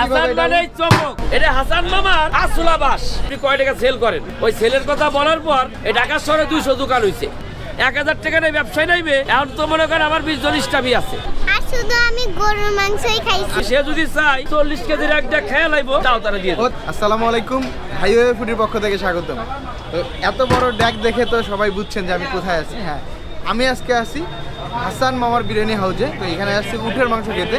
হাসান মানে চমক। এটা হাসান মামার আসলা বাস আপনি কয় টাকা সেল করেন? ওই সেলের কথা বলার পর এই ঢাকা শহরে দুইশো দোকান হইছে। এক হাজার টাকা নেই ব্যবসায় নাইবে এখন তো মনে করেন আমার বিশ জন স্টাফই আছে। শুধু আমি গরুর মাংসই খাইছি। সে যদি চাই চল্লিশ কেজির একটা খেয়ে লাইবো তাও তারা দিয়ে আসসালামু আলাইকুম। হাইওয়ে ফুডির পক্ষ থেকে স্বাগতম। তো এত বড় ড্যাক দেখে তো সবাই বুঝছেন যে আমি কোথায় আছি। হ্যাঁ আমি আজকে আছি হাসান মামার বিরিয়ানি হাউজে। তো এখানে আসছি উঠের মাংস খেতে।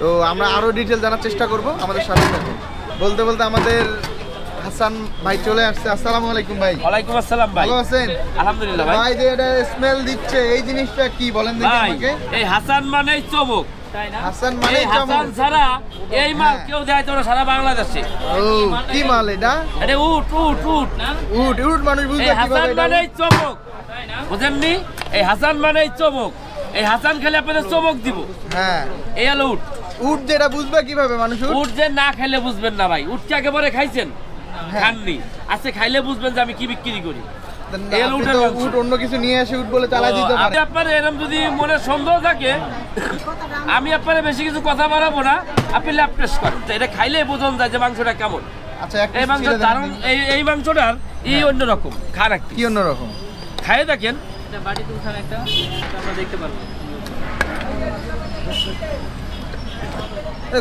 তো আমরা আরও ডিটেল জানার চেষ্টা করব আমাদের সাথে সাথে বলতে বলতে আমাদের হাসান ভাই চলে আসছে। আসসালামু আলাইকুম ভাই। ওয়ালাইকুম আসসালাম ভাই। ভালো আছেন? আলহামদুলিল্লাহ ভাই। ভাই যে এটা স্মেল দিচ্ছে এই জিনিসটা কি বলেন দেখি আমাকে। এই হাসান মানেই চমক। হাসান মানে হাসান ছাড়া এই মাল হ্যাঁ। কেউ দেয় তোরা সারা বাংলাদেশে। ও কি মাল এটা? এটা উঠ উঠ উঠ উট উট মানুষ বুঝবে এই হাসান মানেই চমক। বুঝেননি এই হাসান মানেই চমক। এই হাসান খেলে আপনাদের চমক দিব। হ্যাঁ। এই হলো উঠ উট যেটা বুঝবে কীভাবে মানুষ উট? উঠ যে না খেলে বুঝবেন না ভাই। উঠকে একেবারে খাইছেন? হ্যাঁ। খাননি। আজকে খাইলে বুঝবেন যে আমি কি বিক্রি করি। উট অন্য কিছু নিয়ে এসে উট বলে দিতে পারে। আপনার এরকম যদি মনে সন্দেহ থাকে আমি আপনার বেশি কিছু কথা বাড়াবো না। আপনি ল্যাপ টেস্ট করেন। এটা খাইলে বোঝন যায় যে মাংসটা কেমন। আচ্ছা এই মাংস দারুণ এই এই মাংসটার এই হ্যাঁ। অন্যরকম খান একটি কি অন্যরকম? খাইয়ে দেখেন।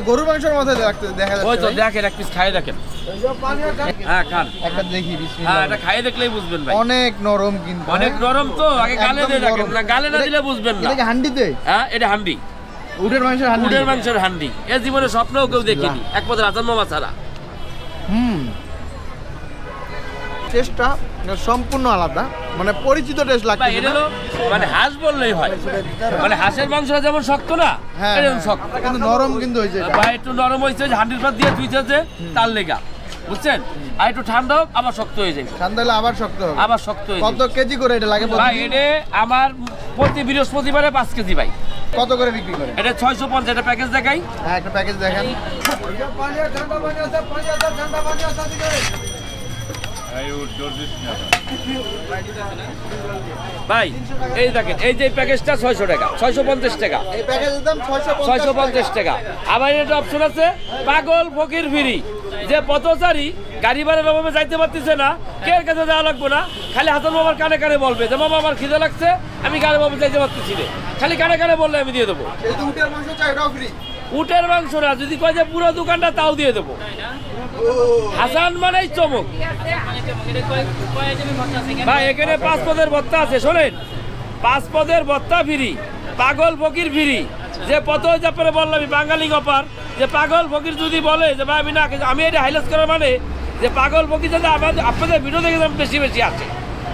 গরুর মাংসের মধ্যে দেখতে দেখা ওই তো দেখেন এক পিস খাইয়ে দেখেন। হ্যাঁ খান। একটা দেখি হ্যাঁ এটা খাইয়ে দেখলেই বুঝবেন ভাই। অনেক নরম কিন্তু অনেক হ্যাঁ? নরম তো আগে গালে দিয়ে দেখেন না গালে না দিলে বুঝবেন না। এটা হান্ডিতে? হ্যাঁ এটা হান্ডি। উটের মাংসের হান্ডি। উটের মাংসের হান্ডি। এ জীবনে স্বপ্নেও কেউ দেখেনি একমাত্র আচার মামা ছাড়া হুম। টেস্টটা সম্পূর্ণ আলাদা। মানে পরিচিত টেস্ট লাগছে এটা মানে হাঁস বললেই হয়। মানে হাঁসের মাংস যেমন শক্ত না হ্যাঁ হ্যাঁ। শক্ত। কিন্তু নরম কিন্তু হয়েছে। ভাই একটু নরম হয়েছে হান্ডির পাত দিয়ে ধুইতেছে তার লেগা। বুঝছেন? আর একটু ঠান্ডা হোক আবার শক্ত হয়ে যাবে। ঠান্ডা হলে আবার শক্ত হবে। আবার শক্ত হয়ে কত কেজি করে এটা লাগে ভাই? এটা আমার প্রতি বৃহস্পতিবারে পাঁচ কেজি ভাই। কত করে বিক্রি করে? এটা ছয়শো পঞ্চাশ এটা প্যাকেজ দেখাই। হ্যাঁ একটা প্যাকেজ দেখেন। ভাই এই দেখেন এই যে প্যাকেজটা ছয়শো টাকা ছয়শো পঞ্চাশ টাকা। এই প্যাকেজের দাম ছয়শো পঞ্চাশ টাকা। আবার একটা অপশন আছে পাগল ফকির ফিরি। যে পথচারী গাড়ি ভাড়ার অভাবে যাইতে পারতেছে না কে এর কাছে যাওয়া লাগবে না? খালি হাসান বাবার কানে কানে বলবে যে মামা আমার খিদে লাগছে আমি গাড়ি বাবু যাইতে পারতেছি না। খালি কানে কানে বললে আমি দিয়ে দেবো। উটের মাংস না, যদি কয় যে পুরো দোকানটা তাও দিয়ে দেবো। হাসান মানেই চমক। ভাই, এখানে পাঁচ পদের ভত্তা আছে, শোনেন। পাঁচ পদের ভত্তা ফিরি, পাগল ফকির ফিরি। যে পত চাপরে বললাম বাঙালি গপার, যে পাগল ফকির যদি বলে যে ভাই আমি না আমি এটা হাইলাইট করার মানে যে পাগল ফকির যাতে আমাদের আপনাদের ভিডিও দেখে বেশি বেশি আছে।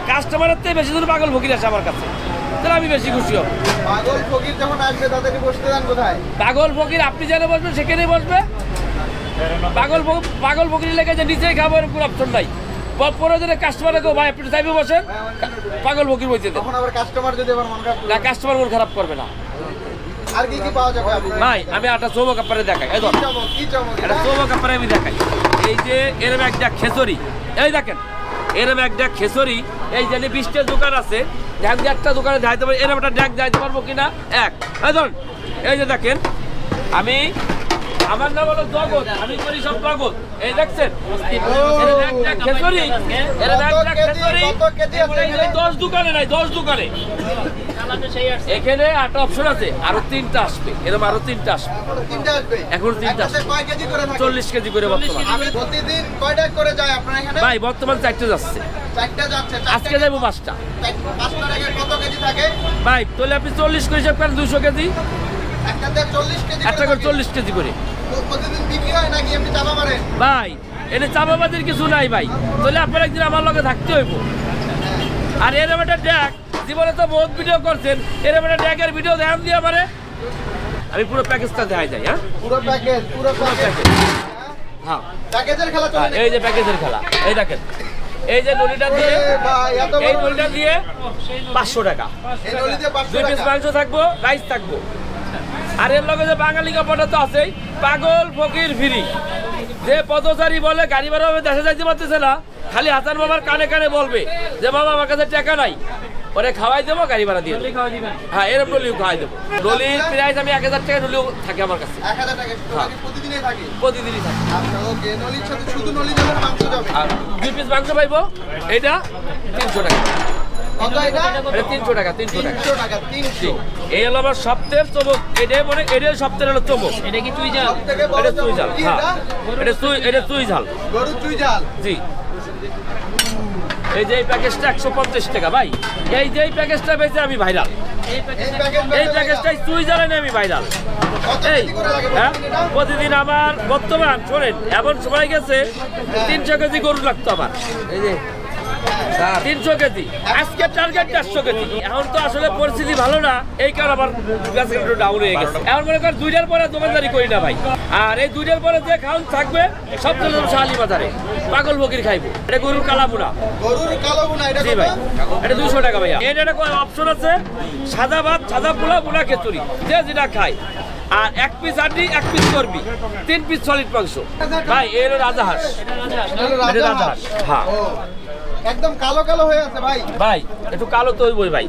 কাস্টমারের থেকে বেশি দূর পাগল ফকির আছে আমার কাছে। তাহলে আমি বেশি খুশি হব। পাগল ফকির যখন আসবে তাদেরকে বসতে দেন কোথায়? পাগল ফকির আপনি যেন বসবেন সেখানেই বসবে। পাগল পাগল ফকির লেগে যে নিচেই খাব এরকম কোনো অপশন নাই। প- পরে যদি কাস্টমারে কেউ ভাই আপনি চাইবে বসেন পাগল ফকির দেন। আবার কাস্টমার যদি। না কাস্টমার মন খারাপ করবে না। আর কি কি পাওয়া যাবে ভাই আমি একটা চৌমক আপনারে দেখাই। এই এটা? চৌমক আপনারে আমি দেখাই। এই যে এরম একটা খেসরি এই দেখেন এরম একটা খেসরি এই যে বিশটা দোকান আছে যে একটা দোকানে যাইতে পারি এরকম একটা ঢাক যাইতে পারব কিনা? এক। হ্যাঁ এই যে দেখেন, আমি, আমার নাম হলো জগৎ, আমি করি সব জগৎ। এই দেখছেন? দশ দোকানে নাই, দশ দোকানে। এখানে আটটা অপশন আছে। আরও তিনটা আসবে। এরকম আরও তিনটা আসবে। এখন তিনটা একটাতে কয় কেজি করে থাকে? চল্লিশ কেজি করে বর্তমান। আমি প্রতিদিন কয়টা করে যায় আপনার এখানে? ভাই বর্তমান চারটে যাচ্ছে। আজকে যাব পাঁচটা। চার- পাঁচটার আগে কত কেজি থাকে? ভাই তাহলে আপনি চল্লিশ করে হিসাব করেন দুশো কেজি। চল্লিশ একটা করে চল্লিশ কেজি করে। হয় ভাই এনে চাপাবাদের কিছু নাই ভাই। তাহলে আপনার একদিন আমার লগে থাকতে হইব। আর এরকম একটা ড্যাক জীবনে তো বহুত ভিডিও করছেন। এরম একটা ড্যাকের ভিডিও ধ্যান দিয়ে আমারে আমি পুরো প্যাকেজটা দেখাই যাই হ্যাঁ? পুরো প্যাকেজ পুরো প্যাকেজ। হ্যাঁ। প্যাকেজের খেলা হ্যাঁ, চলে এই যে প্যাকেজের খেলা। এই দেখেন। এই যে নলিটা দিয়ে এই নলিটা দিয়ে পাঁচশো টাকা। এই নলিতে 500 দুই পিস টাকা। মাংস থাকব রাইস থাকব। আর এর লগে যে বাঙালি কাপড়টা তো আছেই পাগল ফকির ফিরি। যে পথচারী বলে গাড়ি ভাড়া দেশে যাইতে পারতেছে না খালি হাসান বাবার কানে কানে বলবে যে বাবা আমার কাছে টাকা নাই। ওরে খাওয়াই দেবো গাড়ি ভাড়া দিয়ে দেবো। হ্যাঁ এরকম ডলিও খাওয়াই দেবো। ডলির প্রাইস আমি এক হাজার টাকা ডলিও থাকে আমার কাছে। হ্যাঁ। প্রতিদিনই থাকে? প্রতিদিনই থাকে। আচ্ছা দুই পিস মাংস পাইবো। এটা? তিনশো টাকা তিনশো টাকা। তিনশো টাকা তিনশো। টাকা এই হলো আমার সপ্তাহের চমক। এটাই মনে এটাই সপ্তাহের হলো চমক। এটা কি চুই এটা চুই ঝাল। হ্যাঁ। এটা? এটা চুই এটা চুই ঝাল। গরুর চুই ঝাল। জি। এই যে এই প্যাকেজটা একশো পঞ্চাশ টাকা, ভাই। এই যে এই প্যাকেজটা বেঁচে আমি ভাইরাল এই প্যাকেজটাই তুই জানেন আমি ভাইরাল এই হ্যাঁ? প্রতিদিন প্রতিদিন আমার বর্তমান, শোনেন, এমন সময় গেছে, তিনশো কেজি গরু লাগতো আমার। এই যে তিনশো কেজি। আজকে টার্গেট চারশো কেজি। এখন তো আসলে পরিস্থিতি ভালো না এই কারণে আমার গাছ একটু ডাউন হয়ে গেছে। এখন মনে করেন দুইটার পরে দোকানদারি করি না ভাই। আর এই দুইটার পরে যে খাউন থাকবে সব চলে যাব শালি বাজারে। পাগল বকির খাইবো। এটা গরুর কালাপুরা গরুর কালো এটা জি ভাই। এটা দুশো টাকা ভাইয়া। এটা একটা অপশন আছে? সাদা ভাত সাদা পোলাও পোলা খিচুড়ি। যে যেটা খায়। আর এক পিস আড্ডি এক পিস করবি তিন পিস সলিড মাংস। ভাই এর রাজা হাঁস রাজা রাজা হাঁস। হ্যাঁ। একদম কালো কালো হয়ে আছে ভাই। ভাই একটু কালো তো হইবই ভাই।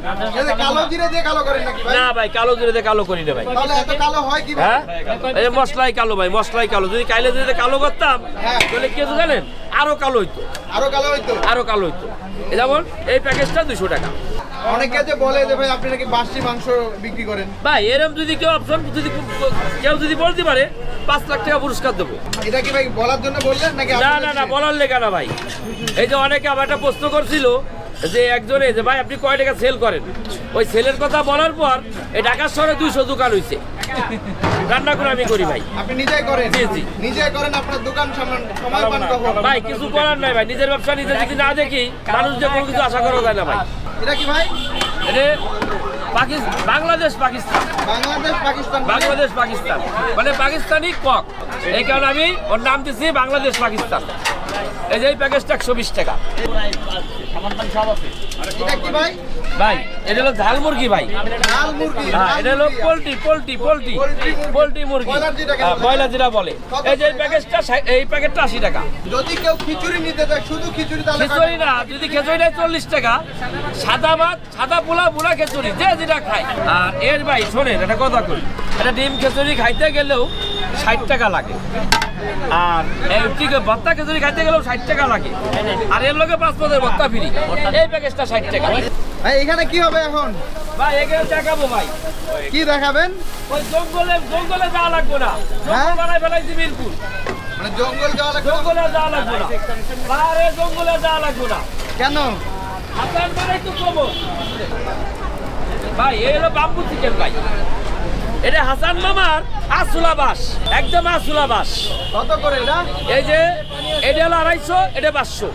কালো জিরে দিয়ে কালো করেন নাকি ভাই? না ভাই কালো জিরে কালো করি না ভাই। তাহলে এত কালো হয় কি হ্যাঁ? এই মশলাই কালো ভাই মশলাই কালো। যদি কাইলে যদি কালো করতাম হ্যাঁ। তাহলে কি হতো জানেন? আরও কালো হইতো। আরও কালো হইতো। আরও কালো হইতো। এই যেমন এই প্যাকেজটা দুশো টাকা। অনেকে যে বলে যে ভাই আপনি নাকি বাসি মাংস বিক্রি করেন? ভাই এরম যদি কেউ অপশন যদি কেউ যদি বলতে পারে পাঁচ লাখ টাকা পুরস্কার দেবো। এটা কি ভাই বলার জন্য বললেন নাকি না না না বলার লেখা না ভাই। এই যে অনেকে আমার একটা প্রশ্ন করছিল যে একজনে যে ভাই আপনি কয় টাকা সেল করেন? ওই সেলের কথা বলার পর এই ঢাকার শহরে দুইশো দোকান হয়েছে রান্না করে আমি করি ভাই। আপনি নিজেই করেন। জি, জি। নিজেই করেন আপনার দোকান সামলান সময় পান কখন? ভাই কিছু করার নাই ভাই। নিজের ব্যবসা নিজে যদি না দেখি মানুষ যে কোনো কিছু আশা করা যায় না ভাই। এটা কি ভাই? এটা বাংলাদেশ পাকিস্তান। বাংলাদেশ পাকিস্তান। বাংলাদেশ পাকিস্তান। মানে পাকিস্তানি কক। এই কারণে আমি ওর নাম দিচ্ছি বাংলাদেশ পাকিস্তান। এই যে এই প্যাকেজটা একশো বিশ টাকা। ভাই? ভাই এটা হলো ঝাল মুরগি ভাই। হ্যাঁ এটা হলো পোলট্রি পোলট্রি পোলট্রি। পোলট্রি মুরগি। ব্রয়লার হ্যাঁ, যেটা বলে। এই যে এই প্যাকেজটা এই প্যাকেটটা আশি টাকা। যদি কেউ খিচুড়ি নিতে চায় শুধু খিচুড়ি খিচুড়ি না যদি খিচুড়ি নেয় চল্লিশ টাকা। সাদা ভাত সাদা পোলা পোলা খিচুড়ি যে যেটা খায়। আর এর ভাই শোনেন একটা কথা করি এটা ডিম খিচুড়ি খাইতে গেলেও ষাট টাকা লাগে। আর এই ঠিক ভত্তা খিচুড়ি খাইতে গেলেও ষাট টাকা লাগে। আর এর লগে পাঁচ পদের ভত্তা ফ্রি। এই প্যাকেজটা ষাট টাকা। ভাই এখানে কি হবে এখন? ভাই এখানে দেখাবো ভাই। কি দেখাবেন? ওই জঙ্গলে জঙ্গলে যাওয়া লাগবে না। হ্যাঁ? জঙ্গল বানায় ফেলাইছি মানে জঙ্গল যাওয়া লাগবে জঙ্গলে যাওয়া লাগবে না। পাহাড়ে জঙ্গলে যাওয়া লাগবে না। কেন? হাসান মানে একটু কমো ভাই এই হলো বাম্বু চিকেন ভাই। এটা হাসান মামার আসুলা বাস একদম আসুলা বাস। কত করে এটা? এই যে এটা হলো আড়াইশো এটা পাঁচশো।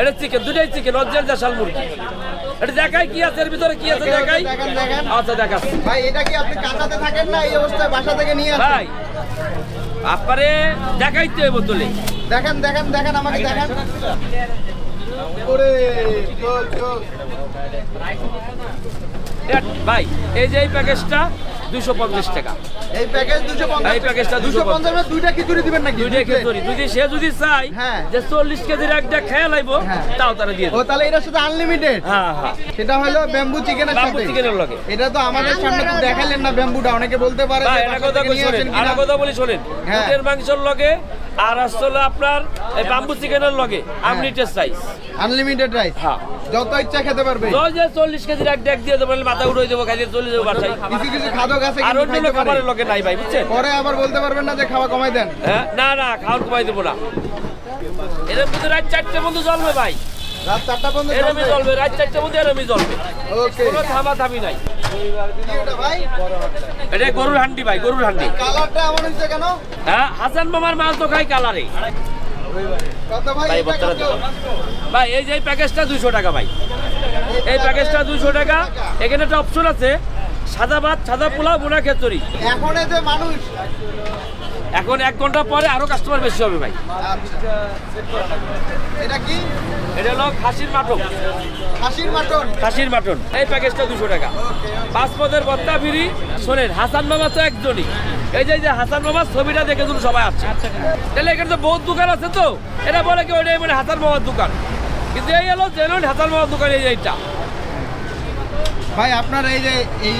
এটা চিকেন দুটাই চিকেন অরিজিনাল দেশাল মুরগি। এটা দেখাই কি আছে এর ভিতরে কি আছে দেখাই। দেখেন দেখেন। আচ্ছা দেখাচ্ছি। ভাই এটা কি আপনি কাঁচাতে থাকেন না এই অবস্থায় বাসা থেকে নিয়ে আসেন? ভাই আপনারে দেখাইতে হবে বোতলে দেখেন দেখেন দেখেন আমাকে দেখেন। ওরে চল চল। ভাই এই যে এই প্যাকেজটা দুশো পঞ্চাশ টাকা। এই প্যাকেজ দুশো এই প্যাকেজটা দুশো 250 পঞ্চাশ। দুইটা খিচুড়ি দিবেন নাকি? দুইটা খিচুড়ি। যদি সে যদি চাই হ্যাঁ। যে চল্লিশ কেজির একটা খেয়ে লাইবো হ্যাঁ। তাও তারা দিয়ে ও তাহলে এটার সাথে আনলিমিটেড হ্যাঁ হ্যাঁ। সেটা হলো ব্যাম্বু চিকেনের সাথে। চিকেনের লগে। এটা তো আমাদের সামনে তো দেখালেন না ব্যাম্বুটা অনেকে বলতে পারে এটা কথা বলি শোনেন আর কথা বলি শোনেন। হ্যাঁ। মাংসের লগে আর আসলে আপনার এই বাম্বু চিকেনের লগে আনলিমিটেড সাইজ আনলিমিটেড রাইস হ্যাঁ। যত ইচ্ছা খেতে পারবে। দশ যে চল্লিশ কেজির এক ডেক দিয়ে দেবো মাথা উড়ে দেবো খাইয়ে চলে যাব বাসায়। কিছু কিছু খাদক আছে আর অন্য পারে। খাবারের লগে নাই ভাই বুঝছেন? পরে আবার বলতে পারবেন না যে খাওয়া কমাই দেন। হ্যাঁ না না খাওয়ার কমাই দেবো না। মধ্যে রাত চারটে বন্ধু চলবে ভাই। রাত চারটা এরমই চলবে রাত চারটে এরমই চলবে ওকে। কোনো থামা থামি নাই এটা গরুর হান্ডি ভাই গরুর হান্ডি। কালারটা এমন হচ্ছে কেন? হ্যাঁ হাসান মামার মাল তো খাই কালারে। ভাই? এই যে এই প্যাকেজটা দুশো টাকা ভাই। এই প্যাকেজটা দুশো টাকা। এখানে একটা অপশন আছে সাদা ভাত সাদা পোলাও বোনা খেচুরি এখন যে মানুষ এখন এক ঘণ্টা পরে আরও কাস্টমার বেশি হবে ভাই। আচ্ছা। এটা কি? এটা হলো খাসির মাটন। খাসির মাটন? খাসির মাটন। এই প্যাকেজটা দুশো টাকা। পাঁচ পদের বত্তা ফিরি শোনেন হাসান মামা তো একজনই। এই যে এই যে হাসান মামার ছবিটা দেখে তুমি সবাই আসছে। তাহলে এখানে তো বহুত দোকান আছে তো। এটা বলে কি ওইটাই মানে হাসান মামার দোকান। কিন্তু এই হলো জেনুইন হাসান মামার দোকান এই যে এইটা। ভাই আপনার এই যে এই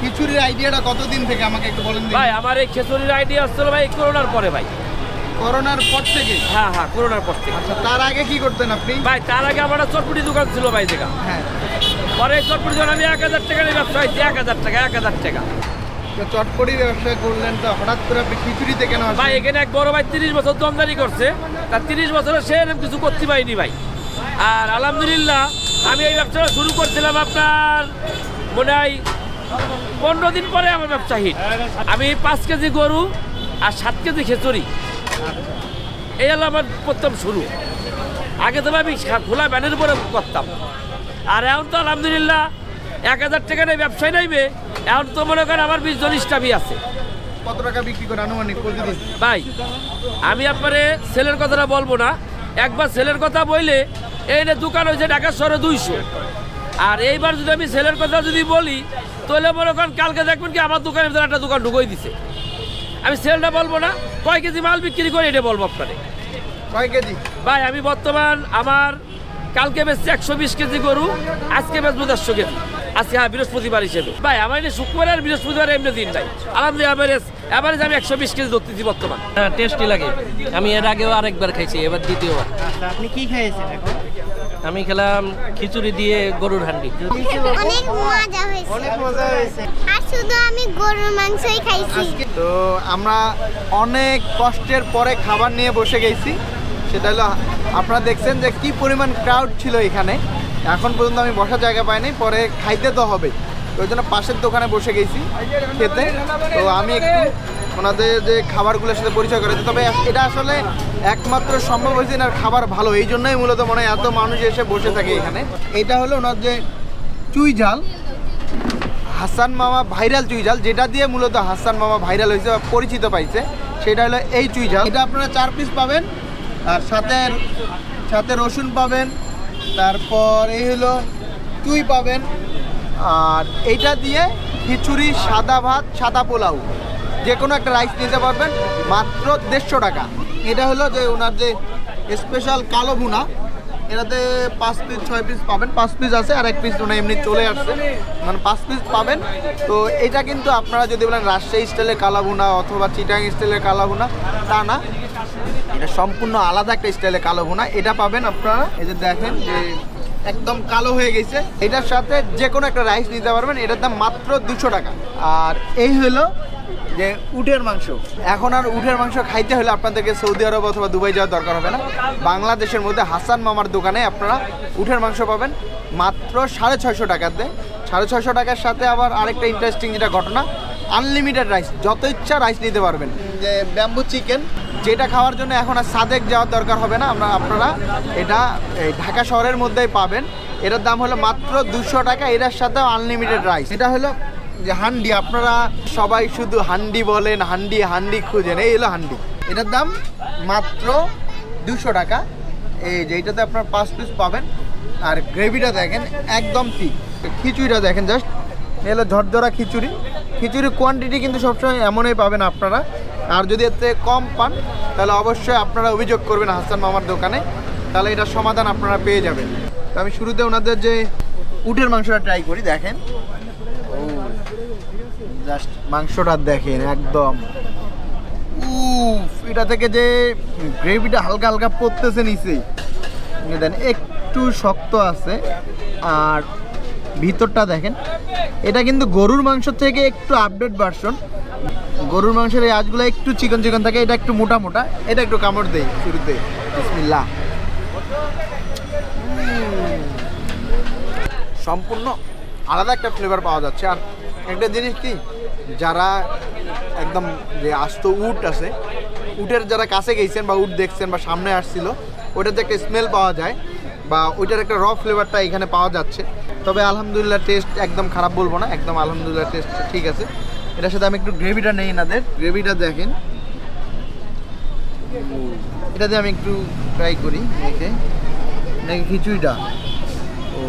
খিচুড়ির আইডিয়াটা কতদিন থেকে আমাকে একটু বলেন ভাই আমার এই খিচুড়ির আইডিয়া আসছিল ভাই করোনার পরে ভাই। করোনার পর থেকে? হ্যাঁ হ্যাঁ করোনার পর থেকে। আচ্ছা তার আগে কি করতেন আপনি? ভাই তার আগে আমার চটপুটি দোকান ছিল ভাই যেটা হ্যাঁ। পরে চটপুটি দোকান আমি এক হাজার টাকা নিয়ে ব্যবসা হয়েছি এক হাজার টাকা এক হাজার টাকা। তো চটপটি ব্যবসা করলেন তো হঠাৎ করে আপনি খিচুড়িতে কেন ভাই এখানে এক বড় ভাই তিরিশ বছর দমদারি করছে। তার তিরিশ বছরে সে এরকম কিছু করতে পারিনি ভাই। আর আলহামদুলিল্লাহ আমি এই ব্যবসাটা শুরু করছিলাম আপনার মনে হয় পনেরো দিন পরে আমার ব্যবসা হিট আমি পাঁচ কেজি গরু আর সাত কেজি খেচুরি এই হলো আমার প্রথম শুরু। আগে তো আমি খোলা ব্যানের উপরে করতাম। আর এখন তো আলহামদুলিল্লাহ এক হাজার টাকা নেই ব্যবসায় নেইবে এখন তো মনে করেন আমার বিশ জন স্টাফই আছে। কত টাকা বিক্রি করে আনুমানিক প্রতিদিন? ভাই আমি আপনারে সেলের কথাটা বলব না। একবার সেলের কথা বললে এই দোকান হয়েছে ঢাকা শহরে দুইশো। আর এইবার যদি আমি সেলের কথা যদি বলি তাহলে মনে করেন কালকে দেখবেন কি আমার দোকানের ভিতরে একটা দোকান ঢুকোই দিছে। আমি সেলটা বলব না কয় কেজি মাল বিক্রি করে এটা বলব আপনারে কয় কেজি? ভাই আমি বর্তমান আমার কালকে বেচছি একশো বিশ কেজি গরু আজকে বেচবো দেড়শো কেজি। আজকে হ্যাঁ বৃহস্পতিবার হিসেবে। ভাই আমার এটা শুক্রবার আর বৃহস্পতিবার এমনি দিন নাই। আলহামদুলিল্লাহ অ্যাভারেজ অ্যাভারেজ আমি একশো বিশ কেজি ধরতেছি বর্তমান। হ্যাঁ টেস্টি লাগে। আমি এর আগেও আরেকবার খাইছি এবার দ্বিতীয়বার। আচ্ছা আপনি কি খেয়েছেন এখন? আমি খেলাম খিচুড়ি দিয়ে গরুর হান্ডি। অনেক মজা হয়েছে। অনেক মজা হয়েছে। আর শুধু আমি গরুর মাংসই খাইছি। তো আমরা অনেক কষ্টের পরে খাবার নিয়ে বসে গেছি। সেটা হলো আপনারা দেখছেন যে কি পরিমাণ ক্রাউড ছিল এখানে। এখন পর্যন্ত আমি বসার জায়গা পাইনি, পরে খাইতে তো হবে। ওই জন্য পাশের দোকানে বসে গেছি খেতে। তো আমি একটু ওনাদের যে খাবারগুলোর সাথে পরিচয় করেছি তবে এটা আসলে একমাত্র সম্ভব হয়েছে না খাবার ভালো। এই জন্যই মূলত মনে হয় এত মানুষ এসে বসে থাকে এখানে। এটা হলো ওনার যে চুই ঝাল। হাসান মামা ভাইরাল চুই ঝাল, যেটা দিয়ে মূলত হাসান মামা ভাইরাল হয়েছে বা পরিচিত পাইছে, সেটা হলো এই চুই ঝাল। এটা আপনারা চার পিস পাবেন। আর সাথে সাথে রসুন পাবেন। তারপর এই হলো চুই পাবেন। আর এইটা দিয়ে খিচুড়ি, সাদা ভাত, সাদা পোলাও। যে কোনো একটা রাইস নিতে পারবেন, মাত্র দেড়শো টাকা। এটা হলো যে ওনার যে স্পেশাল কালো ভুনা, এটাতে পাঁচ পিস ছয় পিস পাবেন। পাঁচ পিস আছে, আর এক পিস ওনা এমনি চলে আসছে। মানে পাঁচ পিস পাবেন। তো এটা কিন্তু আপনারা যদি বলেন রাজশাহী স্টাইলের কালাভুনা অথবা চিটাং স্টাইলের কালাভুনা তা না। এটা সম্পূর্ণ আলাদা একটা স্টাইলে কালো ভুনা। এটা পাবেন আপনারা, এই যে দেখেন যে একদম কালো হয়ে গেছে। এটার সাথে যে কোনো একটা রাইস নিতে পারবেন, এটার দাম মাত্র দুশো টাকা। আর এই হলো যে উটের মাংস। এখন আর উটের মাংস খাইতে হলে আপনাদেরকে সৌদি আরব অথবা দুবাই যাওয়ার দরকার হবে না। বাংলাদেশের মধ্যে হাসান মামার দোকানে আপনারা উটের মাংস পাবেন, মাত্র সাড়ে ছয়শো টাকাতে সাড়ে ছয়শো টাকার সাথে আবার আরেকটা ইন্টারেস্টিং যেটা ঘটনা আনলিমিটেড রাইস যত ইচ্ছা রাইস নিতে পারবেন। যে ব্যাম্বু চিকেন যেটা খাওয়ার জন্য এখন আর সাদেক যাওয়ার দরকার হবে না, আমরা আপনারা এটা এই ঢাকা শহরের মধ্যেই পাবেন। এটার দাম হলো মাত্র দুশো টাকা, এটার সাথেও আনলিমিটেড রাইস এটা হলো যে হান্ডি, আপনারা সবাই শুধু হান্ডি বলেন, হান্ডি হান্ডি খুঁজেন, এই হলো হান্ডি। এটার দাম মাত্র দুশো টাকা। এই যে এইটাতে আপনার পাঁচ পিস পাবেন। আর গ্রেভিটা দেখেন, একদম ঠিক খিচুড়িটা দেখেন জাস্ট এলো ঝরঝরা খিচুড়ি। খিচুড়ির কোয়ান্টিটি কিন্তু সবসময় এমনই পাবেন আপনারা। আর যদি এতে কম পান, তাহলে অবশ্যই আপনারা অভিযোগ করবেন হাসান মামার দোকানে, তাহলে এটা সমাধান আপনারা পেয়ে যাবেন। তো আমি শুরুতে ওনাদের যে উটের মাংসটা ট্রাই করি, দেখেন। জাস্ট মাংসটা দেখেন, একদম। উফ, এটা থেকে যে গ্রেভিটা হালকা হালকা পড়তেছে নিচে। দেন, একটু শক্ত আছে। আর ভিতরটা দেখেন, এটা কিন্তু গরুর মাংস থেকে একটু আপডেট ভার্সন গরুর মাংসের এই আজগুলো একটু চিকন চিকন থাকে, এটা একটু মোটা মোটা, এটা একটু কামড় দেই শুরুতে। বিসমিল্লাহ। সম্পূর্ণ আলাদা একটা ফ্লেভার পাওয়া যাচ্ছে। আর একটা জিনিস কি, যারা একদম যে আস্ত উট আছে, উটের যারা কাছে গেছেন বা উট দেখছেন বা সামনে আসছিল ওইটাতে একটা স্মেল পাওয়া যায় বা ওইটার একটা র ফ্লেভারটা এখানে পাওয়া যাচ্ছে। তবে আলহামদুলিল্লাহ টেস্ট একদম খারাপ বলব না, একদম আলহামদুলিল্লাহ টেস্ট ঠিক আছে। এটার সাথে আমি একটু গ্রেভিটা নেই এনাদের। গ্রেভিটা দেখেন। এটা দিয়ে আমি একটু ট্রাই করি দেখে নাকি খিচুড়িটা? ও।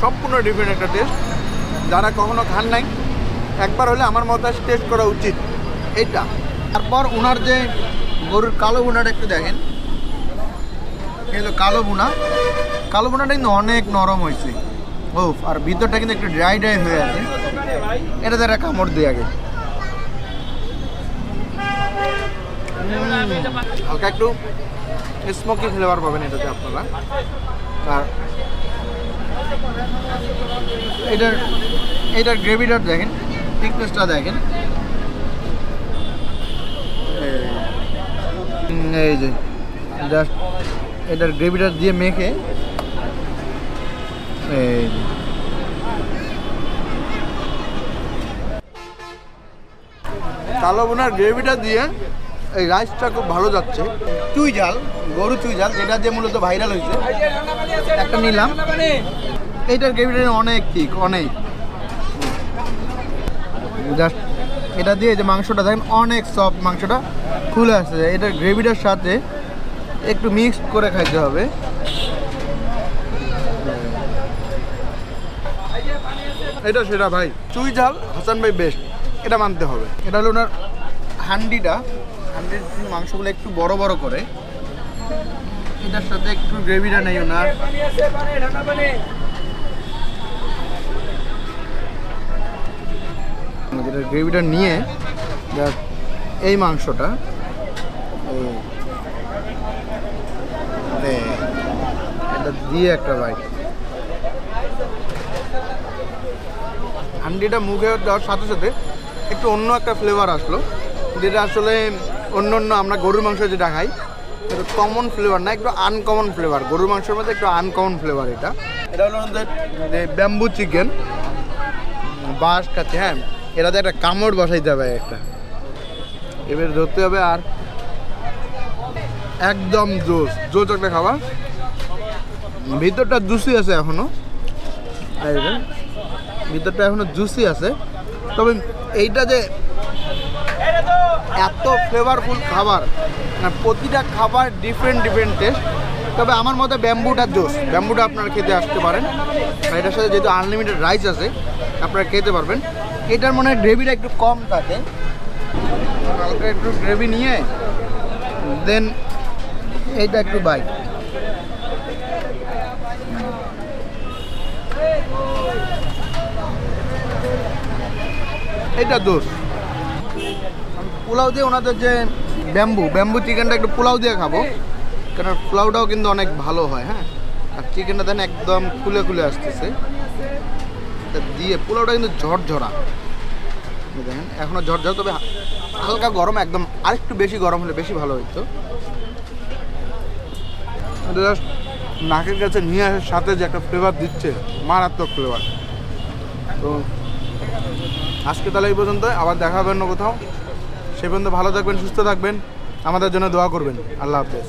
সম্পূর্ণ ডিফারেন্ট একটা টেস্ট যারা কখনো খান নাই, একবার হলে আমার মতো টেস্ট করা উচিত। এটা। তারপর ওনার যে গরুর কালো বুনাটা একটু দেখেন। কালো বুনা কালো বুনাটা কিন্তু অনেক নরম হয়েছে। ও আর ভিতরটা কিন্তু একটু ড্রাই ড্রাই হয়ে আছে। এটা দ্বারা কামড় দিয়ে আগে। হালকা একটু স্মোকি ফ্লেভার পাবেন এটাতে আপনারা। আর এটার এটার গ্রেভিটা দেখেন থিকনেসটা দেখেন। এই যে জাস্ট এটার গ্রেভিটা দিয়ে মেখে এই কালো বোনার গ্রেভিটা দিয়ে এই রাইসটা খুব ভালো যাচ্ছে। চুই ঝাল, গরু চুই ঝাল, যেটা দিয়ে মূলত ভাইরাল হয়েছে। একটা নিলাম। এইটার গ্রেভিটা অনেক ঠিক, অনেক। জাস্ট এটা দিয়ে যে মাংসটা, দেখেন অনেক সফট মাংসটা খুলে আসছে। এটার গ্রেভিটার সাথে একটু মিক্স করে খাইতে হবে। এটা সেটা ভাই। চুই ঝাল, হাসান ভাই বেস্ট এটা মানতে হবে। এটা হলো ওনার হান্ডিটা। হান্ডির মাংসগুলো একটু বড় বড় করে। এটার সাথে একটু গ্রেভিটা নেই ওনার। যেটা গ্রেভিটা নিয়ে এই মাংসটা এটা দিয়ে একটা বাইট হান্ডিটা মুখে দেওয়ার সাথে সাথে একটু অন্য একটা ফ্লেভার আসলো, যেটা আসলে অন্য অন্য আমরা গরুর মাংস যেটা খাই, এটা কমন ফ্লেভার না, একটু আনকমন ফ্লেভার গরুর মাংসের মধ্যে একটু আনকমন ফ্লেভার এটা। এটা হলো আমাদের ব্যাম্বু চিকেন বাঁশ কাছে হ্যাঁ এটাতে একটা কামড় বসাইতে হবে একটা। এবার ধরতে হবে আর একদম জোস জোস একটা খাবার। ভিতরটা জুসি আছে এখনও। ভিতরটা এখনও জুসি আছে। তবে এইটা যে এত ফ্লেভারফুল খাবার প্রতিটা খাবার ডিফারেন্ট ডিফারেন্ট টেস্ট তবে আমার মতে ব্যাম্বুটা জোস। ব্যাম্বুটা আপনারা খেতে আসতে পারেন। এটার সাথে যেহেতু আনলিমিটেড রাইস আছে, আপনারা খেতে পারবেন। এটার মনে হয় গ্রেভিটা একটু কম থাকে। একটু গ্রেভি নিয়ে দেন এইটা একটু বাইক এটা দোষ। পোলাও দিয়ে ওনাদের যে ব্যাম্বু ব্যাম্বু চিকেনটা একটু পোলাও দিয়ে খাব। কারণ পোলাওটাও কিন্তু অনেক ভালো হয় হ্যাঁ? আর চিকেনটা দেন একদম খুলে খুলে আসতেছে। দিয়ে পোলাওটা কিন্তু ঝরঝরা। দেখেন এখনও ঝরঝরা, তবে হালকা গরম, একদম আরেকটু বেশি গরম হলে বেশি ভালো এটা just নাকের কাছে নিয়ে আসার সাথে যে একটা ফ্লেভার দিচ্ছে, মারাত্মক ফ্লেভার তো আজকে তাহলে এই পর্যন্ত আবার দেখা হবে অন্য কোথাও। সে পর্যন্ত ভালো থাকবেন, সুস্থ থাকবেন। আমাদের জন্য দোয়া করবেন। আল্লাহ হাফেজ।